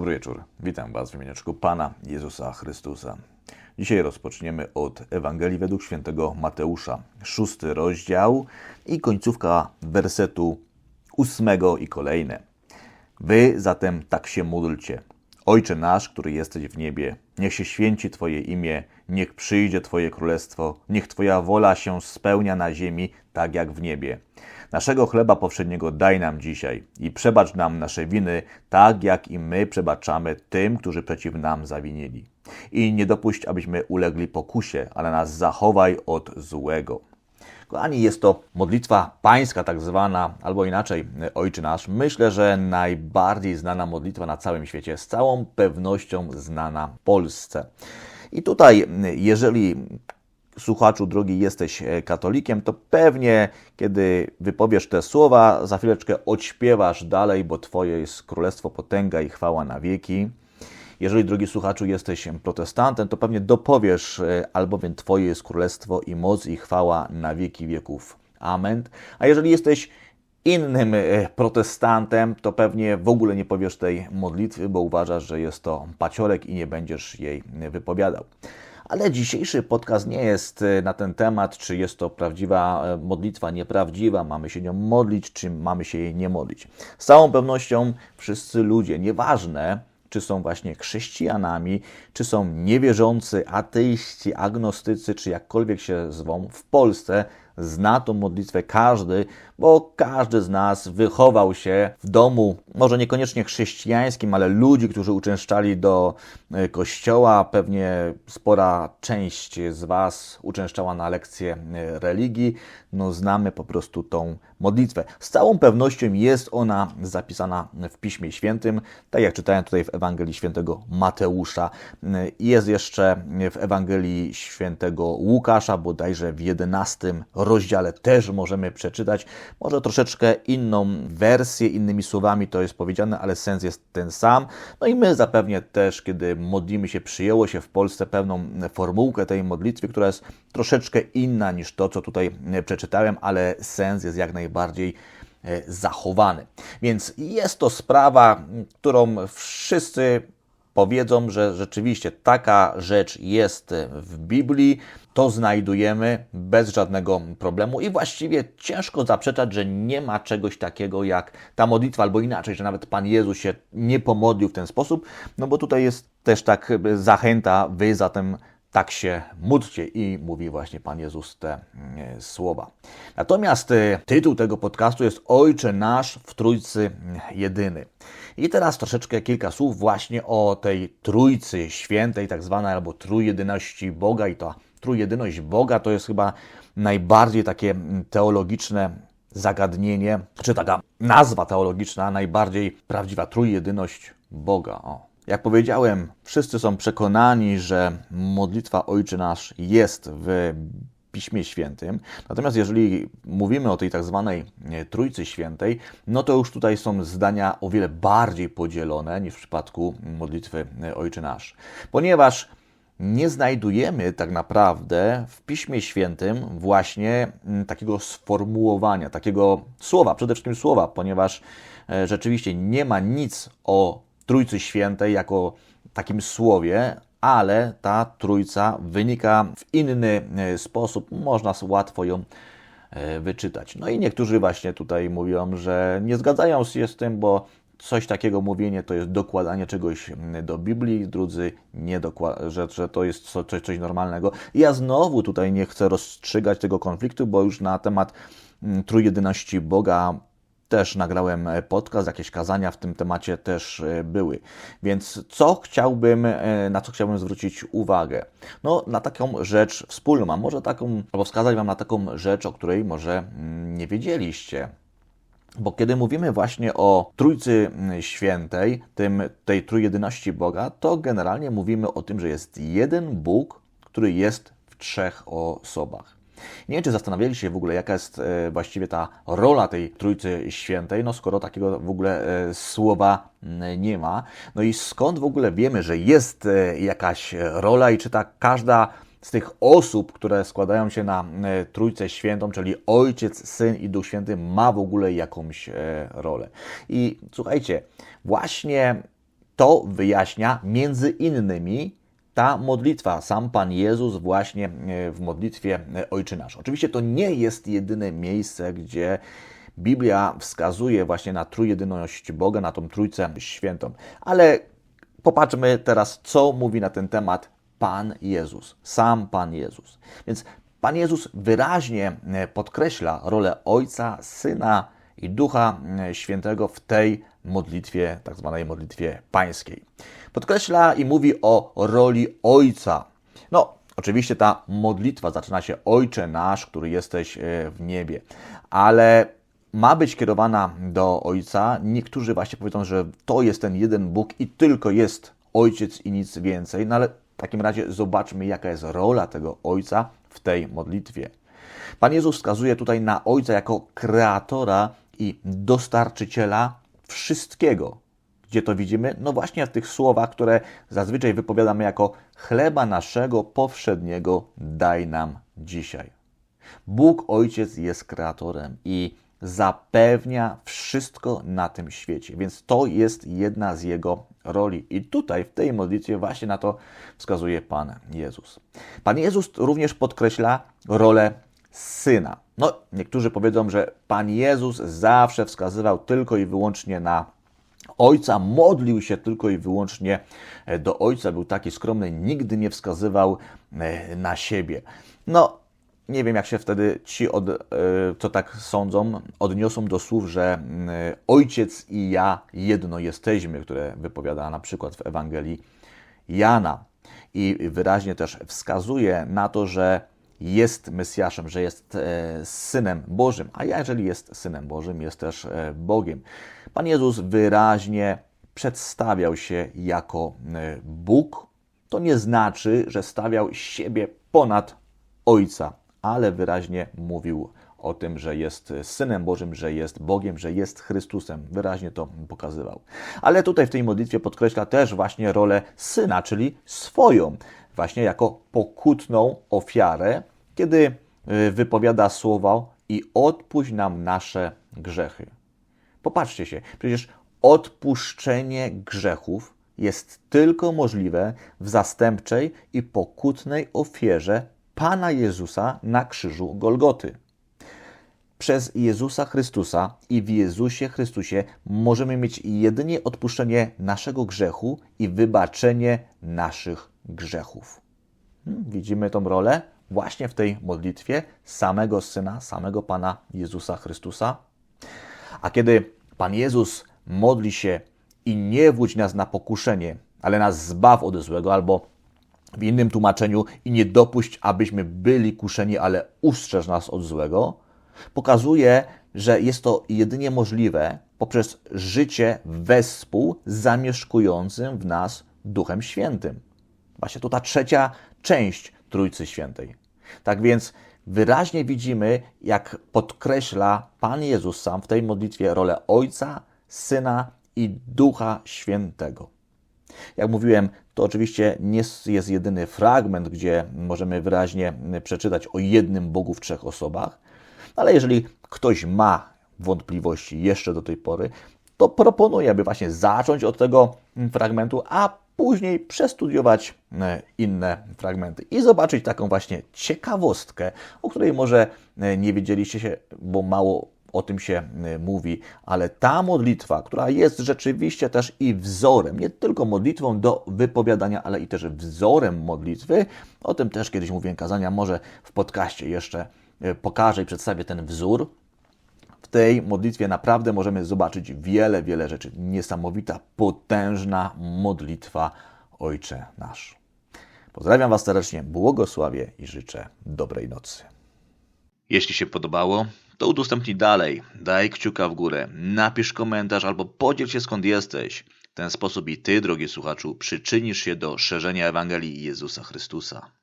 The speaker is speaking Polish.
Dobry wieczór. Witam Was w imieniu Pana Jezusa Chrystusa. Dzisiaj rozpoczniemy od Ewangelii według świętego Mateusza, szósty rozdział i końcówka wersetu ósmego i kolejne. Wy zatem tak się módlcie. Ojcze nasz, który jesteś w niebie, niech się święci Twoje imię, niech przyjdzie Twoje królestwo, niech Twoja wola się spełnia na ziemi, tak jak w niebie. Naszego chleba powszedniego daj nam dzisiaj i przebacz nam nasze winy, tak jak i my przebaczamy tym, którzy przeciw nam zawinili. I nie dopuść, abyśmy ulegli pokusie, ale nas zachowaj od złego. Kochani, jest to modlitwa pańska, tak zwana, albo inaczej, Ojczy Nasz. Myślę, że najbardziej znana modlitwa na całym świecie, z całą pewnością znana Polsce. I tutaj, jeżeli słuchaczu drogi jesteś e, katolikiem, to pewnie kiedy wypowiesz te słowa, za chwileczkę odśpiewasz dalej, bo Twoje jest królestwo, potęga i chwała na wieki. Jeżeli, drogi słuchaczu, jesteś protestantem, to pewnie dopowiesz, e, albowiem Twoje jest królestwo i moc i chwała na wieki wieków. Amen. A jeżeli jesteś innym e, protestantem, to pewnie w ogóle nie powiesz tej modlitwy, bo uważasz, że jest to paciorek i nie będziesz jej wypowiadał. Ale dzisiejszy podcast nie jest e, na ten temat, czy jest to prawdziwa modlitwa, nieprawdziwa, mamy się nią modlić, czy mamy się jej nie modlić. Z całą pewnością wszyscy ludzie, nieważne czy są właśnie chrześcijanami, czy są niewierzący, ateiści, agnostycy, czy jakkolwiek się zwą, w Polsce zna tą modlitwę każdy, bo każdy z nas wychował się w domu, może niekoniecznie chrześcijańskim, ale ludzi, którzy uczęszczali do e, kościoła. Pewnie spora część z Was uczęszczała na lekcje e, religii. No, znamy po prostu tą modlitwę. Z całą pewnością jest ona zapisana w Piśmie Świętym, tak jak czytałem tutaj w Ewangelii Świętego Mateusza. E, jest jeszcze w Ewangelii Świętego Łukasza, bodajże w 11 rozdziale też możemy przeczytać. Może troszeczkę inną wersję, innymi słowami to jest powiedziane, ale sens jest ten sam. No i my zapewnie też, kiedy modlimy się, przyjęło się w Polsce pewną formułkę tej modlitwy, która jest troszeczkę inna niż to, co tutaj przeczytałem, ale sens jest jak najbardziej e, zachowany. Więc jest to sprawa, którą wszyscy powiedzą, że rzeczywiście taka rzecz jest w Biblii, to znajdujemy bez żadnego problemu i właściwie ciężko zaprzeczać, że nie ma czegoś takiego jak ta modlitwa, albo inaczej, że nawet Pan Jezus się nie pomodlił w ten sposób, no bo tutaj jest też tak zachęta, wy zatem tak się módlcie i mówi właśnie Pan Jezus te e, słowa. Natomiast e, tytuł tego podcastu jest Ojcze Nasz w Trójcy Jedyny. I teraz troszeczkę kilka słów właśnie o tej Trójcy Świętej, tak zwanej, albo Trójjedyności Boga i to Trójjedyność Boga to jest chyba najbardziej takie teologiczne zagadnienie, czy taka nazwa teologiczna, najbardziej prawdziwa Trójjedyność Boga. O. Jak powiedziałem, wszyscy są przekonani, że modlitwa Ojczy Nasz jest w Piśmie Świętym. Natomiast jeżeli mówimy o tej tak zwanej e, Trójcy Świętej, no to już tutaj są zdania o wiele bardziej podzielone niż w przypadku modlitwy e, Ojczy Nasz. Ponieważ nie znajdujemy tak naprawdę w Piśmie Świętym właśnie mm, takiego sformułowania, takiego słowa, przede wszystkim słowa, ponieważ e, rzeczywiście nie ma nic o Trójcy Świętej jako takim słowie, ale ta Trójca wynika w inny e, sposób, można łatwo ją e, wyczytać. No i niektórzy właśnie tutaj mówią, że nie zgadzają się z tym, bo coś takiego mówienie to jest dokładanie czegoś mm, do Biblii, drudzy nie że, że to jest coś, coś normalnego. I ja znowu tutaj nie chcę rozstrzygać tego konfliktu, bo już na temat mm, trójjedyności Boga też nagrałem e, podcast, jakieś kazania w tym temacie też e, były. Więc co chciałbym, e, na co chciałbym zwrócić uwagę? No, na taką rzecz wspólną, a może taką, albo wskazać Wam na taką rzecz, o której może mm, nie wiedzieliście. Bo kiedy mówimy właśnie o Trójcy Świętej, tym, tej trójjedyności Boga, to generalnie mówimy o tym, że jest jeden Bóg, który jest w trzech osobach. Nie wiem, czy zastanawiali się w ogóle, jaka jest e, właściwie ta rola tej Trójcy Świętej, no skoro takiego w ogóle e, słowa nie ma. No i skąd w ogóle wiemy, że jest e, jakaś rola i czy ta każda z tych osób, które składają się na Trójcę Świętą, czyli Ojciec, Syn i Duch Święty, ma w ogóle jakąś rolę. I słuchajcie, właśnie to wyjaśnia między innymi ta modlitwa, sam Pan Jezus właśnie e, w modlitwie e, Ojczy Nasz. Oczywiście to nie jest jedyne miejsce, gdzie Biblia wskazuje właśnie na trójjedyność Boga, na tą Trójcę Świętą. Ale popatrzmy teraz, co mówi na ten temat Pan Jezus, sam Pan Jezus. Więc Pan Jezus wyraźnie e, podkreśla rolę Ojca, Syna i Ducha Świętego w tej modlitwie, tak zwanej modlitwie pańskiej. Podkreśla i mówi o roli Ojca. No, oczywiście ta modlitwa zaczyna się Ojcze nasz, który jesteś e, w niebie, ale ma być kierowana do Ojca. Niektórzy właśnie powiedzą, że to jest ten jeden Bóg i tylko jest Ojciec i nic więcej. No ale w takim razie zobaczmy, jaka jest rola tego Ojca w tej modlitwie. Pan Jezus wskazuje tutaj na Ojca jako kreatora i dostarczyciela wszystkiego. Gdzie to widzimy? No właśnie w tych słowach, które zazwyczaj wypowiadamy jako chleba naszego powszedniego daj nam dzisiaj. Bóg Ojciec jest kreatorem i zapewnia wszystko na tym świecie, więc to jest jedna z Jego roli. I tutaj w tej modlitwie właśnie na to wskazuje Pan Jezus. Pan Jezus również podkreśla rolę Syna. No, niektórzy powiedzą, że Pan Jezus zawsze wskazywał tylko i wyłącznie na Ojca, modlił się tylko i wyłącznie e, do Ojca, był taki skromny, nigdy nie wskazywał e, na siebie. No, nie wiem, jak się wtedy ci, od, e, co tak sądzą, odniosą do słów, że Ojciec i ja jedno jesteśmy, które wypowiada na przykład w Ewangelii Jana. I wyraźnie też wskazuje na to, że jest Mesjaszem, że jest e, Synem Bożym, a jeżeli jest Synem Bożym, jest też e, Bogiem. Pan Jezus wyraźnie przedstawiał się jako Bóg. To nie znaczy, że stawiał siebie ponad Ojca, ale wyraźnie mówił o tym, że jest Synem Bożym, że jest Bogiem, że jest Chrystusem. Wyraźnie to pokazywał. Ale tutaj w tej modlitwie podkreśla też właśnie rolę Syna, czyli swoją, właśnie jako pokutną ofiarę, kiedy y, wypowiada słowa i odpuść nam nasze grzechy. Popatrzcie się, przecież odpuszczenie grzechów jest tylko możliwe w zastępczej i pokutnej ofierze Pana Jezusa na krzyżu Golgoty. Przez Jezusa Chrystusa i w Jezusie Chrystusie możemy mieć jedynie odpuszczenie naszego grzechu i wybaczenie naszych grzechów. Hmm, widzimy tą rolę? właśnie w tej modlitwie samego Syna, samego Pana Jezusa Chrystusa. A kiedy Pan Jezus modli się i nie wódź nas na pokuszenie, ale nas zbaw od złego, albo w innym tłumaczeniu i nie dopuść, abyśmy byli kuszeni, ale ustrzeż nas od złego, pokazuje, że jest to jedynie możliwe poprzez życie wespół zamieszkującym w nas Duchem Świętym. Właśnie to ta trzecia część Trójcy Świętej. Tak więc wyraźnie widzimy, jak podkreśla Pan Jezus sam w tej modlitwie rolę Ojca, Syna i Ducha Świętego. Jak mówiłem, to oczywiście nie jest jedyny fragment, gdzie możemy wyraźnie przeczytać o jednym Bogu w trzech osobach, ale jeżeli ktoś ma wątpliwości jeszcze do tej pory, to proponuję, aby właśnie zacząć od tego fragmentu, a później przestudiować e, inne fragmenty i zobaczyć taką właśnie ciekawostkę, o której może e, nie wiedzieliście się, bo mało o tym się e, mówi, ale ta modlitwa, która jest rzeczywiście też i wzorem, nie tylko modlitwą do wypowiadania, ale i też wzorem modlitwy, o tym też kiedyś mówiłem kazania, może w podcaście jeszcze pokażę i przedstawię ten wzór, tej modlitwie naprawdę możemy zobaczyć wiele, wiele rzeczy. Niesamowita, potężna modlitwa Ojcze nasz. Pozdrawiam Was serdecznie, błogosławię i życzę dobrej nocy. Jeśli się podobało, to udostępnij dalej, daj kciuka w górę, napisz komentarz albo podziel się skąd jesteś. W ten sposób i Ty, drogi słuchaczu, przyczynisz się do szerzenia Ewangelii Jezusa Chrystusa.